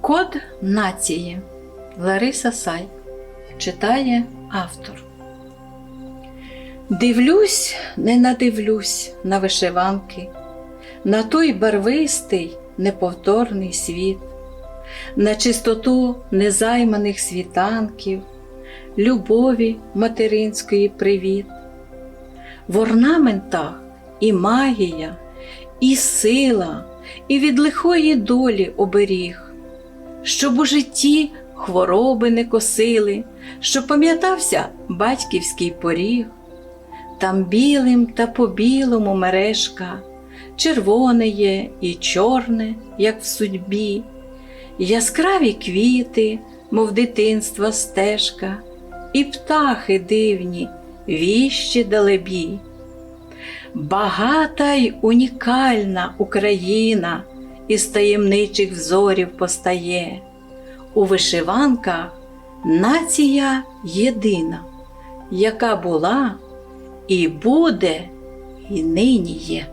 Код нації Лариса Сай читає автор. Дивлюсь, не надивлюсь на вишиванки, на той барвистий неповторний світ, на чистоту незайманих світанків, любові материнської привіт. В орнаментах і магія, і сила, і від лихої долі оберіг, щоб у житті хвороби не косили, щоб пам'ятався батьківський поріг. Там білим та по білому мережка, червоне є і чорне, як в судьбі, яскраві квіти, мов дитинства стежка, і птахи дивні, віщі далебі. Багата й унікальна Україна із таємничих взорів постає. У вишиванках нація єдина, яка була і буде, і нині є.